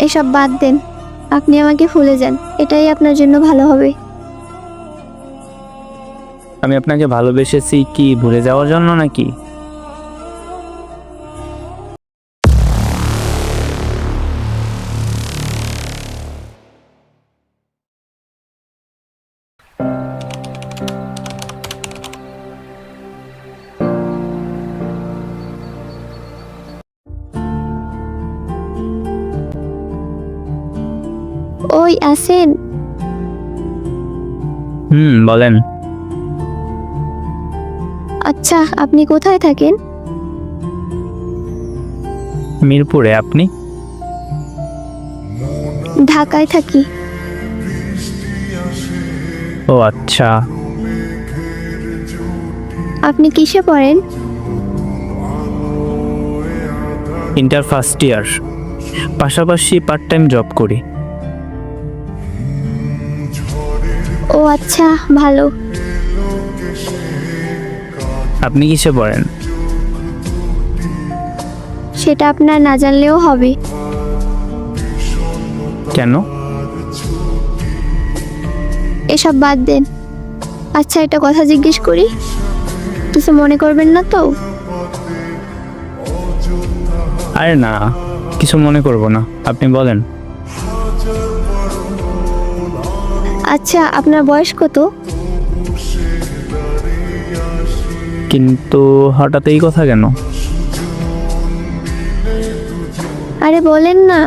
এসব বাদ দেন। আপনি আমাকে ভুলে যান। এটাই আপনার জন্য ভালো হবে। আমি আপনাকে ভালোবেসেছি কি ভুলে যাওয়ার জন্য নাকি? ওই আছেন? হুম বলেন। আচ্ছা আপনি কোথায় থাকেন? মিরপুরে আপনি? ঢাকায় থাকি। ও আচ্ছা। আপনি কিসে পড়েন? Inter first year. পাশাপাশি পার্ট টাইম জব করি। ও আচ্ছা ভালো। আপনি কিসে পড়েন? সেটা আপনার না জানলেও হবে। কেন? এসব বাদ দেন। আচ্ছা একটা কথা জিজ্ঞেস করি। কিছু মনে করবেন না তো? আরে না কিছু মনে করব না। আপনি বলেন। আচ্ছা আপনার বয়স কত? কিন্তু হঠাৎ এই কথা কেন? আরে বলেন না।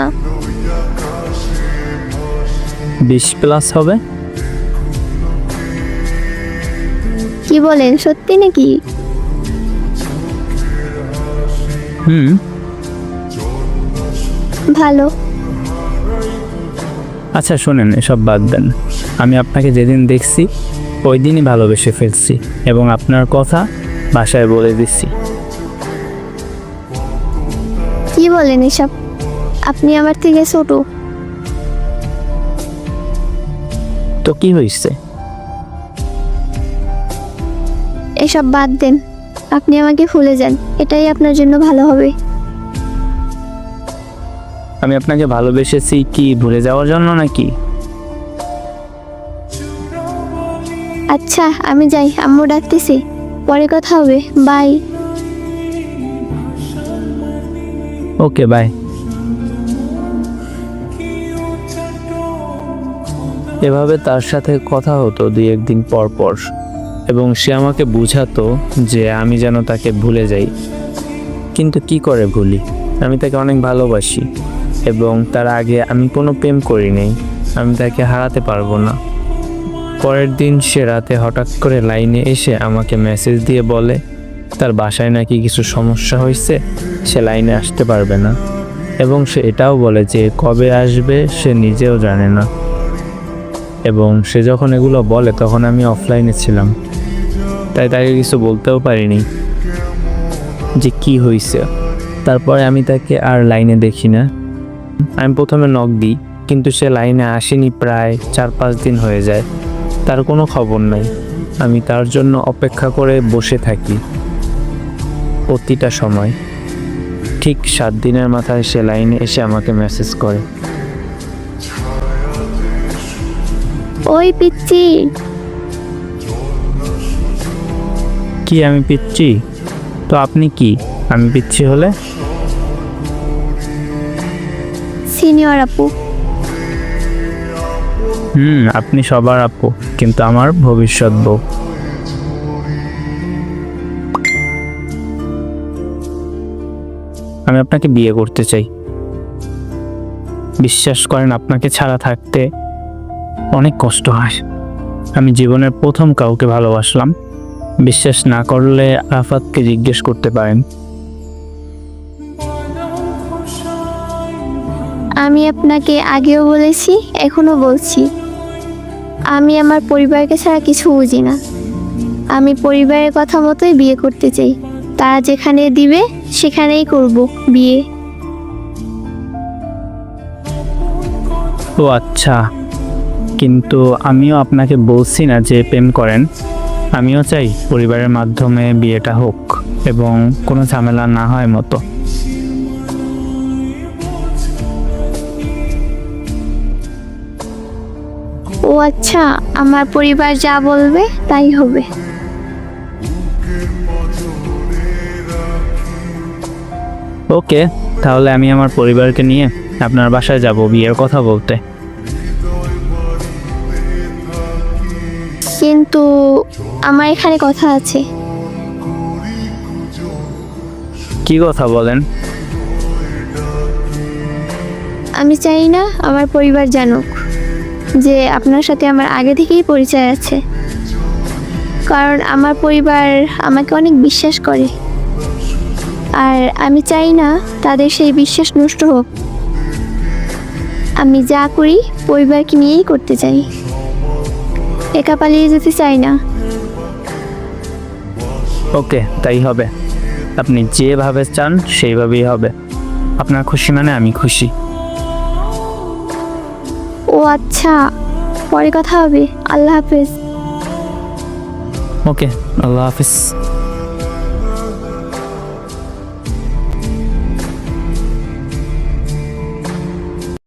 বিশ প্লাস হবে? কি বলেন সত্যি নাকি? হুম। ভালো। আচ্ছা শোনেন এসব বাদ দেন। আমি আপনাকে যেদিন দেখছি ওই দিনই ভালোবেসে ফেলছি এবং আপনার কথা বাসায় বলে দিচ্ছি। কি বলেন এসব? আপনি আমার থেকে ছোট। তো কি হয়েছে? এসব বাদ দেন। আপনি আমাকে ভুলে যান। এটাই আপনার জন্য ভালো হবে। আমি আপনাকে ভালোবেসেছি কি ভুলে যাওয়ার জন্য নাকি? আচ্ছা আমি যাই, আম্মু ডাকতেছি। পরে কথা হবে, বাই। Okay, by. এভাবে তার সাথে কথা হতো দুই একদিন পর পর, এবং সে আমাকে বুঝাতো যে আমি যেন তাকে ভুলে যাই। কিন্তু কি করে ভুলি? আমি তাকে অনেক ভালোবাসি, এবং তার আগে আমি কোনো প্রেম করিনি আমি তাকে হারাতে পারব না। পরের দিন সে রাতে হঠাৎ করে লাইনে এসে আমাকে মেসেজ দিয়ে বলে, তার বাসায় নাকি কিছু সমস্যা হয়েছে? সে লাইনে আসতে পারবে না। এবং সে এটাও বলে যে, কবে আসবে সে নিজেও জানে না। এবং সে যখন এগুলো বলে, তখন আমি অফলাইনে ছিলাম। তাই তাকে কিছু বলতেও পারিনি যে কি হয়েছে। তারপরে আমি তাকে আর লাইনে দেখি না। আমি প্রথমে নক দিই, কিন্তু সে লাইনে আসেনি প্রায় চার পাঁচ দিন হয়ে যায়। তার কোনো খবর নাই। আমি তার জন্য অপেক্ষা করে বসে থাকি। প্রতিটা সময়। ঠিক সাত দিনের মাথায় সে লাইনে এসে আমাকে মেসেজ করে। ওই পিচ্ছি কি আমি পিচ্ছি তো আপনি কি? আমি পিচ্ছি হলে? সিনিয়র আপু। হুম আপনি সবার আপু। কিন্তু আমার ভবিষ্যৎ বউ। আমি আপনাকে বিয়ে করতে চাই। বিশ্বাস করেন, আপনাকে ছাড়া থাকতে অনেক কষ্ট হয়। আমি জীবনের প্রথম কাউকে ভালোবাসলাম। বিশ্বাস না করলে আরাফাতকে জিজ্ঞেস করতে পারেন। আমি আপনাকে আগেও বলেছি এখনও বলছি। আমি আমার পরিবারকে ছাড়া কিছু বুঝি না। আমি পরিবারের কথা মতোই বিয়ে করতে চাই। তারা যেখানে দিবে, সেখানেই করব বিয়ে। ও আচ্ছা। কিন্তু আমিও আপনাকে বলছি না যে প্রেম করেন। আমিও চাই পরিবারের মাধ্যমে বিয়েটা হোক এবং কোনো ঝামেলা না হয় মতো। আচ্ছা আমার পরিবার যা বলবে তাই হবে। ওকে তাহলে আমি আমার পরিবারকে নিয়ে আপনার বাসায় যাব বিয়ের কথা বলতে। কিন্তু আমার এখানে কথা আছে। কি কথা বলেন? আমি চাই না আমার পরিবার জানুক। যে আপনার সাথে আমার আগে থেকেই পরিচয় আছে। কারণ আমার পরিবার আমাকে অনেক বিশ্বাস করে। আর আমি চাই না তাদের সেই বিশ্বাস নষ্ট হোক। আমি যা করি পরিবারকে নিয়েই করতে চাই। একা পালিয়ে যেতে চাই না। ওকে, তাই হবে। আপনি যেভাবে চান সেইভাবেই হবে। আপনার খুশি মানে আমি খুশি। ও আচ্ছা পরে কথা হবে। আল্লাহ হাফেজ। ওকে আল্লাহ হাফিজ।